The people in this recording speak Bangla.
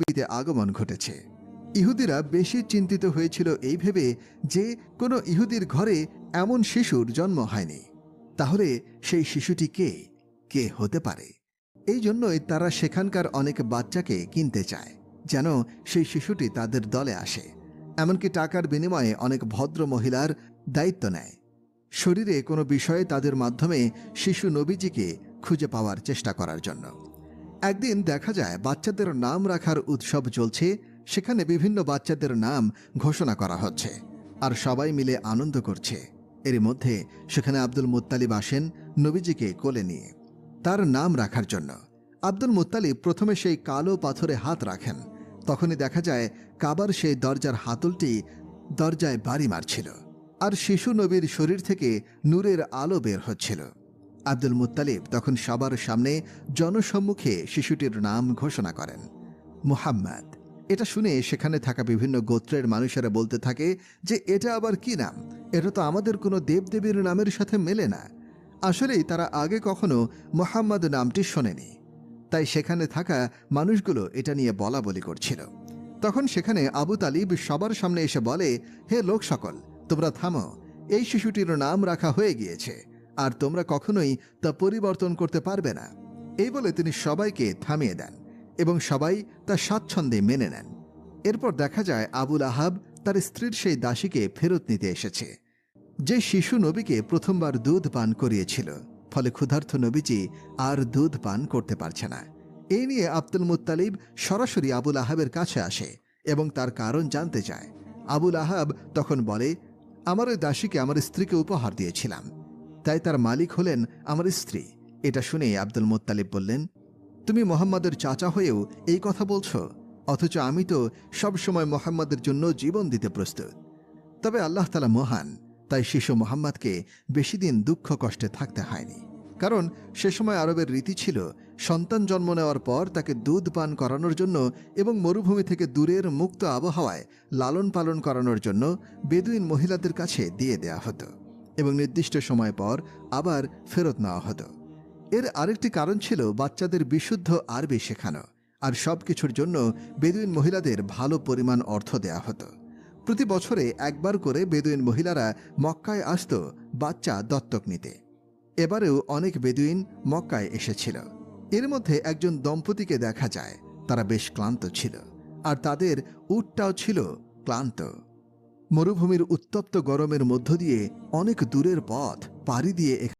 পৃথিবীতে আগমন ঘটেছে। ইহুদিরা বেশি চিন্তিত হয়েছিল এই ভেবে যে কোনো ইহুদির ঘরে এমন শিশুর জন্ম হয়নি। তাহলে সেই শিশুটি কে? কে হতে পারে? এই জন্যই তারা সেখানকার অনেক বাচ্চাকে কিনতে চায়, যেন সেই শিশুটি তাদের দলে আসে। এমনকি টাকার বিনিময়ে অনেক ভদ্র মহিলার দায়িত্ব নেয়। শরীরে কোনো বিষয়ে তাদের মাধ্যমে শিশু নবীজিকে খুঁজে পাওয়ার চেষ্টা করার জন্য। একদিন দেখা যায় বাচ্চাদের নাম রাখার উৎসব চলছে, সেখানে বিভিন্ন বাচ্চাদের নাম ঘোষণা করা হচ্ছে আর সবাই মিলে আনন্দ করছে। এর মধ্যে সেখানে আব্দুল মুত্তালিব আসেন নবীজিকে কোলে নিয়ে তার নাম রাখার জন্য। আব্দুল মুত্তালিব প্রথমে সেই কালো পাথরে হাত রাখেন। তখনই দেখা যায় কাবার সেই দরজার হাতলটি দরজায় বাড়ি মারছিল আর শিশু নবীর শরীর থেকে নূরের আলো বের হচ্ছিল। আব্দুল মুত্তালিব তখন সবার সামনে জনসম্মুখে শিশুটির নাম ঘোষণা করেন। মুহাম্মদ। এটা শুনে সেখানে থাকা বিভিন্ন গোত্রের মানুষেরা বলতে থাকে যে, এটা আবার কি নাম? এটা তো আমাদের কোনো দেবদেবীর নামের সাথে মেলে না। আসলেই তারা আগে কখনো মোহাম্মদ নামটি শোনেনি। তাই সেখানে থাকা মানুষগুলো এটা নিয়ে বলা বলি করছিল। তখন সেখানে আবু তালিব সবার সামনে এসে বলে, হে লোক সকল তোমরা থামো। এই শিশুটির নাম রাখা হয়ে গিয়েছে। আর তোমরা কখনোই তা পরিবর্তন করতে পারবে না। এই বলে তিনি সবাইকে থামিয়ে দেন এবং সবাই তা স্বাচ্ছন্দ্যে মেনে নেন। এরপর দেখা যায় আবুল আহাব তার স্ত্রীর সেই দাসীকে ফেরত নিতে এসেছে। যে শিশু নবীকে প্রথমবার দুধ পান করিয়েছিল, ফলে ক্ষুধার্থ নবীজি আর দুধ পান করতে পারছে না। এই নিয়ে আব্দুল মুত্তালিব সরাসরি আবুল আহাবের কাছে আসে এবং তার কারণ জানতে চায় আবুল আহাব তখন বলে, আমার ওই দাসীকে আমার স্ত্রীকে উপহার দিয়েছিলাম। তাই তার মালিক হলেন আমার স্ত্রী। এটা শুনে আব্দুল মোত্তালিব বললেন, তুমি মোহাম্মদের চাচা হয়েও এই কথা বলছো, অথচ আমি তো সবসময় মোহাম্মদের জন্য জীবন দিতে প্রস্তুত। তবে আল্লাহ তালা মহান, তাই শিশু মোহাম্মদকে বেশি দিন দুঃখ কষ্টে থাকতে হয়নি। কারণ সে সময় আরবের রীতি ছিল, সন্তান জন্ম নেওয়ার পর তাকে দুধ পান করানোর জন্য এবং মরুভূমি থেকে দূরের মুক্ত আবহাওয়ায় লালন পালন করানোর জন্য বেদুইন মহিলাদের কাছে দিয়ে দেয়া হতো। এবং নির্দিষ্ট সময় পর আবার ফেরত নেওয়া হতো। এর আরেকটি কারণ ছিল বাচ্চাদের বিশুদ্ধ আরবি শেখানো, আর সব কিছুর জন্য বেদুইন মহিলাদের ভালো পরিমাণ অর্থ দেয়া হতো। প্রতি বছরে একবার করে বেদুইন মহিলারা মক্কায় আসত বাচ্চা দত্তক নিতে। এবারেও অনেক বেদুইন মক্কায় এসেছিল। এর মধ্যে একজন দম্পতিকে দেখা যায়, তারা বেশ ক্লান্ত ছিল, আর তাদের উটটাও ছিল ক্লান্ত। মরুভূমির উত্তপ্ত গরমের মধ্য দিয়ে অনেক দূরের পথ পাড়ি দিয়ে